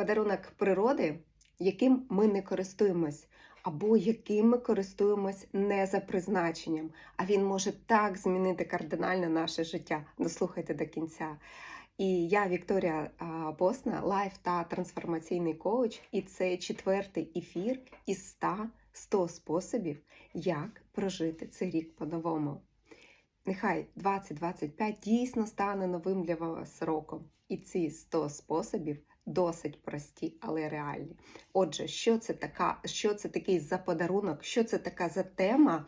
подарунок природи, яким ми не користуємось, або яким ми користуємось не за призначенням. А він може так змінити кардинально наше життя. Дослухайте до кінця. І я Вікторія Босна, лайф та трансформаційний коуч, і це четвертий ефір із 100, 100 способів, як прожити цей рік по-новому. Нехай 2025 дійсно стане новим для вас роком. І ці 100 способів досить прості, але реальні. Отже, що це така, що це такий за подарунок, що це така за тема,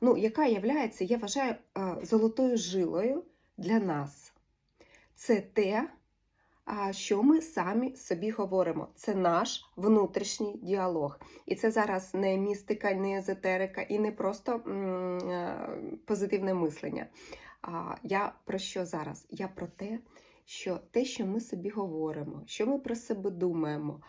ну, яка є, я вважаю, е, золотою жилою для нас. Це те, що ми самі собі говоримо. Це наш внутрішній діалог. І це зараз не містика, не езотерика і не просто е, позитивне мислення. Я про що зараз? Я про те, що те, що ми собі говоримо, що ми про себе думаємо,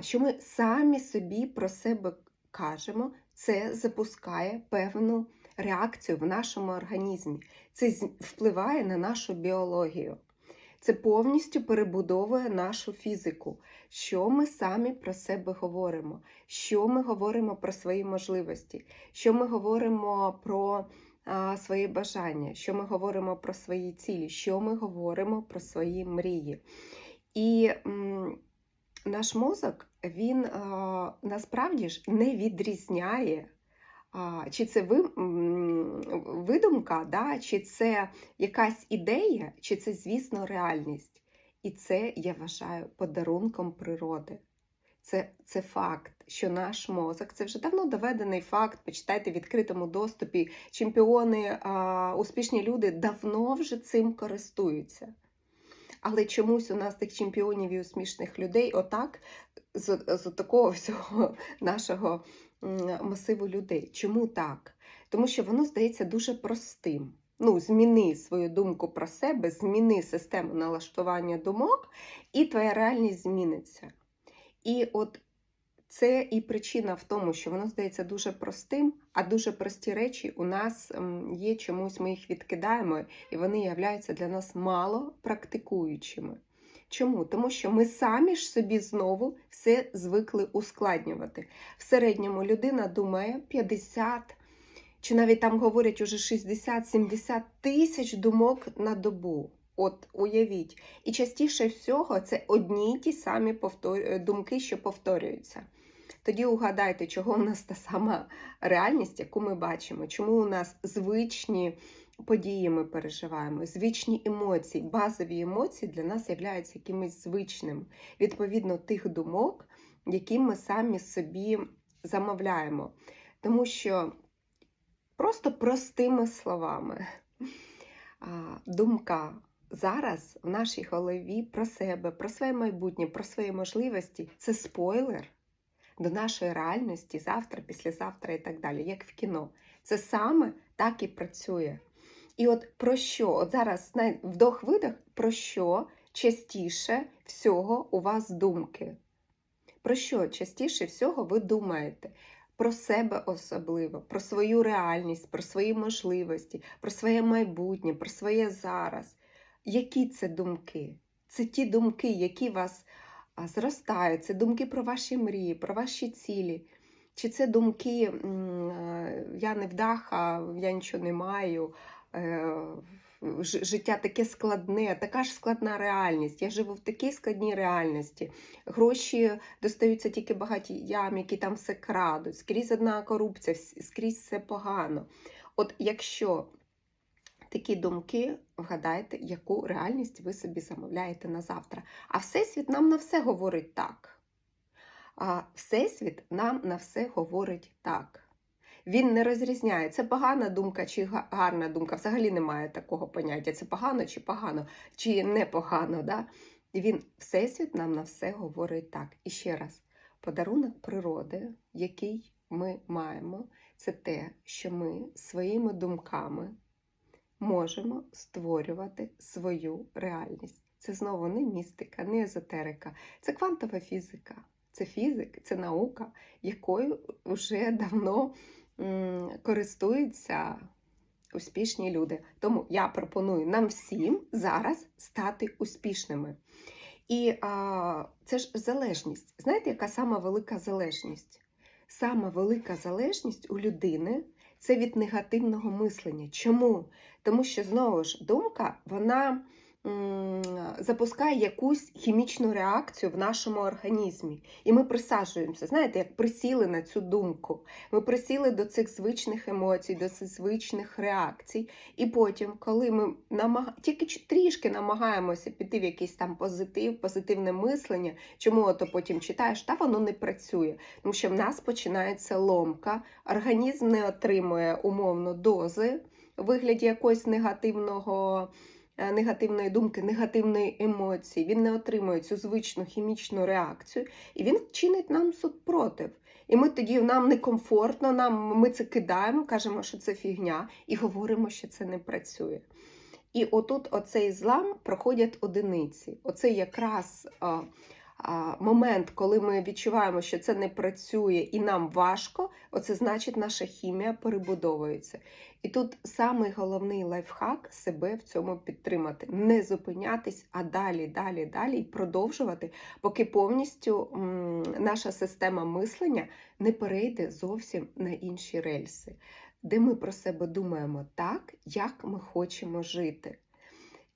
що ми самі собі про себе кажемо, це запускає певну реакцію в нашому організмі. Це впливає на нашу біологію. Це повністю перебудовує нашу фізику. Що ми самі про себе говоримо, що ми говоримо про свої можливості, що ми говоримо про свої бажання, що ми говоримо про свої цілі, що ми говоримо про свої мрії. І наш мозок, він насправді ж не відрізняє. Чи це видумка, да? чи це якась ідея, чи це, звісно, реальність. І це я вважаю подарунком природи. Це, це факт, що наш мозок, це вже давно доведений факт. Почитайте в відкритому доступі. Чемпіони, а, успішні люди давно вже цим користуються. Але чомусь у нас тих чемпіонів і успішних людей, отак, з, з такого всього нашого масиву людей. Чому так? Тому що воно здається дуже простим. Ну, зміни свою думку про себе, зміни систему налаштування думок, і твоя реальність зміниться. І от це і причина в тому, що воно здається дуже простим, а дуже прості речі у нас є чомусь, ми їх відкидаємо, і вони являються для нас мало практикуючими. Чому? Тому що ми самі ж собі знову все звикли ускладнювати. В середньому людина думає 50, чи навіть там говорять уже 60-70 тисяч думок на добу. От уявіть. І частіше всього це одні й ті самі повтор... думки, що повторюються. Тоді угадайте, чого у нас та сама реальність, яку ми бачимо, чому у нас звичні події ми переживаємо, звичні емоції, базові емоції для нас являються якимось звичним, відповідно тих думок, які ми самі собі замовляємо. Тому що просто простими словами думка зараз в нашій голові про себе, про своє майбутнє, про свої можливості це спойлер до нашої реальності завтра, післязавтра і так далі, як в кіно. Це саме так і працює. І от про що? От зараз знає, вдох-видох, про що частіше всього у вас думки? Про що частіше всього ви думаєте? Про себе особливо, про свою реальність, про свої можливості, про своє майбутнє, про своє зараз. Які це думки? Це ті думки, які вас зростають, це думки про ваші мрії, про ваші цілі. Чи це думки я не вдаха, я нічого не маю, е, життя таке складне, така ж складна реальність. Я живу в такій складній реальності. Гроші достаються тільки багатіям, які там все крадуть. Скрізь одна корупція, скрізь все погано. От якщо такі думки, вгадайте, яку реальність ви собі замовляєте на завтра. А Всесвіт нам на все говорить так. А Всесвіт нам на все говорить так. Він не розрізняє, це погана думка чи гарна думка. Взагалі немає такого поняття. Це погано чи погано, чи не погано. Да? Він, Всесвіт нам на все говорить так. І ще раз, подарунок природи, який ми маємо, це те, що ми своїми думками можемо створювати свою реальність. Це знову не містика, не езотерика, це квантова фізика. Це фізик, це наука, якою вже давно користуються успішні люди. Тому я пропоную нам всім зараз стати успішними. І а, це ж залежність. Знаєте, яка сама велика залежність? Сама велика залежність у людини це від негативного мислення. Чому? Тому що знову ж думка, вона запускає якусь хімічну реакцію в нашому організмі. І ми присаджуємося, знаєте, як присіли на цю думку. Ми присіли до цих звичних емоцій, до цих звичних реакцій. І потім, коли ми намаг... тільки трішки намагаємося піти в якийсь там позитив, позитивне мислення, чому ото потім читаєш, та воно не працює. Тому що в нас починається ломка, організм не отримує умовно дози у вигляді якогось негативного. Е, Негативної думки, негативної емоції, він не отримує цю звичну хімічну реакцію, і він чинить нам супротив. І ми тоді нам некомфортно, нам ми це кидаємо, кажемо, що це фігня, і говоримо, що це не працює. І отут оцей злам проходять одиниці. Оце якраз а, момент, коли ми відчуваємо, що це не працює і нам важко, оце значить, наша хімія перебудовується. І тут самий головний лайфхак себе в цьому підтримати, не зупинятись, а далі, далі, далі і продовжувати, поки повністю наша система мислення не перейде зовсім на інші рельси, де ми про себе думаємо так, як ми хочемо жити.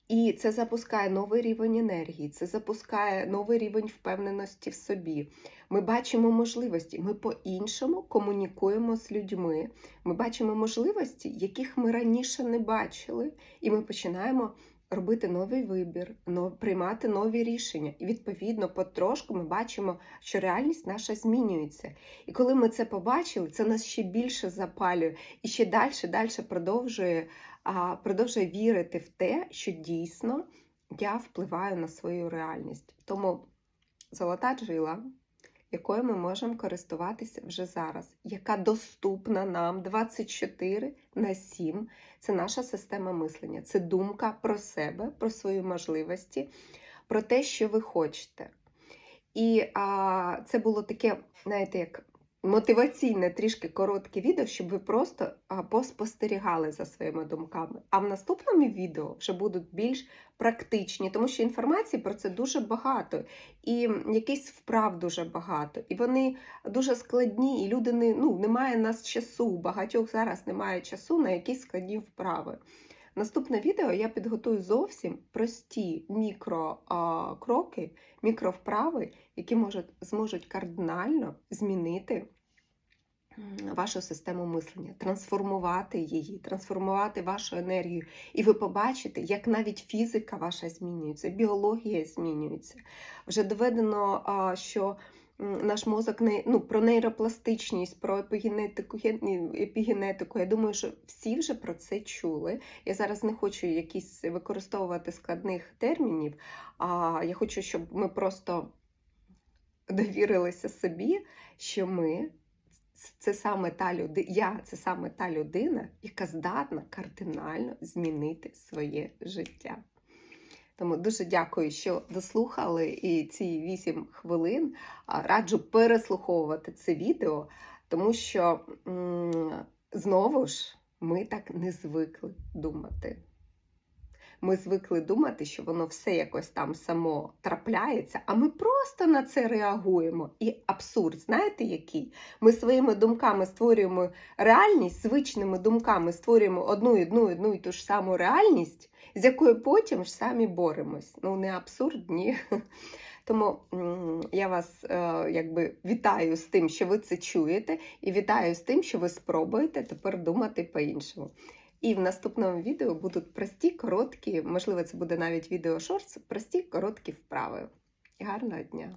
І це запускає новий рівень енергії, це запускає новий рівень впевненості в собі. Ми бачимо можливості, ми по-іншому комунікуємо з людьми. Ми бачимо можливості, яких ми раніше не бачили, і ми починаємо робити новий вибір, приймати нові рішення. І відповідно, потрошку ми бачимо, що реальність наша змінюється. І коли ми це побачили, це нас ще більше запалює і ще далі, далі продовжує продовжує вірити в те, що дійсно я впливаю на свою реальність. Тому золота джила, якою ми можемо користуватися вже зараз, яка доступна нам 24 на 7, це наша система мислення, це думка про себе, про свої можливості, про те, що ви хочете. І а, це було таке, знаєте, як мотиваційне, трішки коротке відео, щоб ви просто поспостерігали за своїми думками. А в наступному відео вже будуть більш практичні, тому що інформації про це дуже багато, і якийсь вправ дуже багато. І вони дуже складні, і люди не ну, немає нас часу. Багатьох зараз немає часу на якісь складні вправи. Наступне відео я підготую зовсім прості мікрокроки, мікровправи, які можуть, зможуть кардинально змінити вашу систему мислення, трансформувати її, трансформувати вашу енергію. І ви побачите, як навіть фізика ваша змінюється, біологія змінюється. Вже доведено, що наш мозок не ну про нейропластичність, про епігенетику, епігенетику. Я думаю, що всі вже про це чули. Я зараз не хочу якісь використовувати складних термінів, а я хочу, щоб ми просто довірилися собі, що ми це саме та людина, я це саме та людина, яка здатна кардинально змінити своє життя. Тому дуже дякую, що дослухали і ці 8 хвилин. Раджу переслуховувати це відео, тому що знову ж ми так не звикли думати. Ми звикли думати, що воно все якось там само трапляється, а ми просто на це реагуємо. І абсурд, знаєте який? Ми своїми думками створюємо реальність, звичними думками створюємо одну одну, одну і ту ж саму реальність, з якою потім ж самі боремось. Ну, не абсурд, ні. Тому я вас е, якби вітаю з тим, що ви це чуєте, і вітаю з тим, що ви спробуєте тепер думати по-іншому. І в наступному відео будуть прості, короткі, можливо, це буде навіть відео шорс, прості, короткі вправи. Гарного дня!